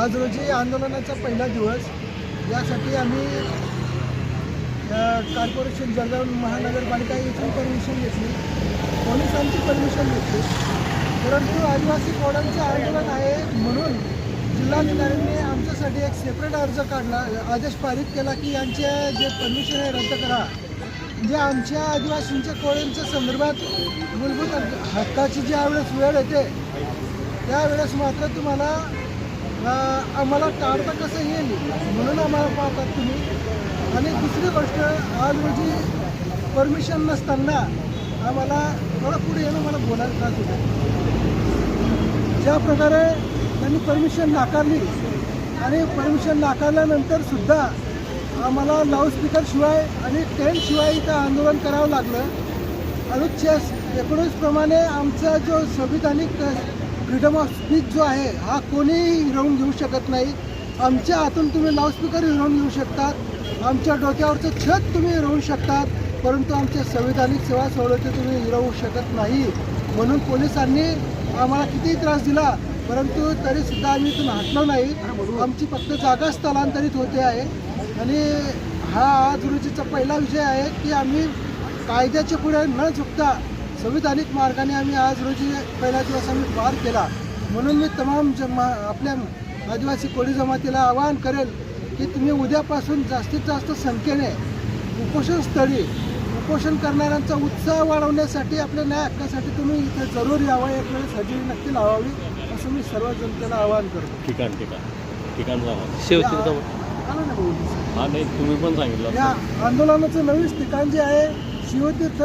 आज रोजी आंदोलनाचा पहिला दिवस. यासाठी आम्ही कॉर्पोरेशन जळगाव महानगरपालिका इथून परमिशन घेतली. पोलिसांची परमिशन घेतली. परंतु आदिवासी कोडांचं आंदोलन आहे म्हणून जिल्हाधिकाऱ्यांनी आमच्यासाठी एक सेपरेट अर्ज काढला आदेश पारित केला की यांचे जे परमिशन आहे रद्द करा. जे आमच्या आदिवासींच्या कोळ्यांच्या संदर्भात मूलभूत हक्काची जी वेळेस वेळ येते त्यावेळेस मात्र तुम्हाला आम्हाला टाळता कसं येईल? म्हणून आम्हाला पाहतात तुम्ही. आणि दुसरी गोष्ट आज रोजी परमिशन नसताना आम्हाला थोडं पुढे येणं मला बोलायला त्रास होतो. ज्या प्रकारे त्यांनी परमिशन नाकारली आणि परमिशन नाकारल्यानंतर सुद्धा आम्हाला लाऊडस्पीकरशिवाय आणि टेंटशिवाय इथं आंदोलन करावं लागलं. अनुच्छेद एकोणीसप्रमाणे आमचा जो संविधानिक फ्रीडम ऑफ स्पीच जो आहे हा कोणीही हिरवून घेऊ शकत नाही आमच्या हातून तुम्ही लाऊडस्पीकर हिरवून घेऊ शकतात आमच्या डोक्यावरचं छत तुम्ही हिरवू शकतात परंतु आमच्या संविधानिक सेवा सवलती तुम्ही हिरवू शकत नाही म्हणून पोलिसांनी आम्हाला कितीही त्रास दिला परंतु तरीसुद्धा आम्ही इथून हटलो नाही आमची फक्त जागा स्थलांतरित होते आहे आणि हा आज रोजीचा पहिला विषय आहे की आम्ही कायद्याच्या पुढे न चुकता संविधानिक मार्गाने आम्ही आज रोजी पहिला दिवस आम्ही पार केला. म्हणून मी तमाम जमा आपल्या आदिवासी कोळी जमातीला आवाहन करेल की तुम्ही उद्यापासून जास्तीत जास्त संख्येने उपोषणस्थळी उपोषण करणाऱ्यांचा उत्साह वाढवण्यासाठी आपल्या न्याय हक्कासाठी तुम्ही इथे जरूर यावं. एक वेळेस हजेरी नक्की लावावी असं मी सर्व जनतेला आवाहन करतो. ठिकाण ठिकाण. आलं ना? हा नाही तुम्ही पण सांगितलं. या आंदोलनाचं नवीन ठिकाण जे आहे शिवतीर्थ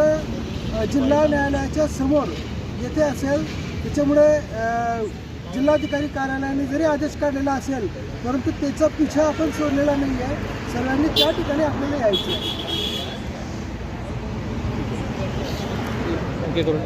जिल्हा न्यायालयाच्या समोर येथे असेल. त्याच्यामुळे जिल्हाधिकारी कार्यालयाने जरी आदेश काढलेला असेल परंतु त्याचा पिछा आपण सोडलेला नाही आहे सर्वांनी त्या ठिकाणी आपल्याला यायचं आहे करून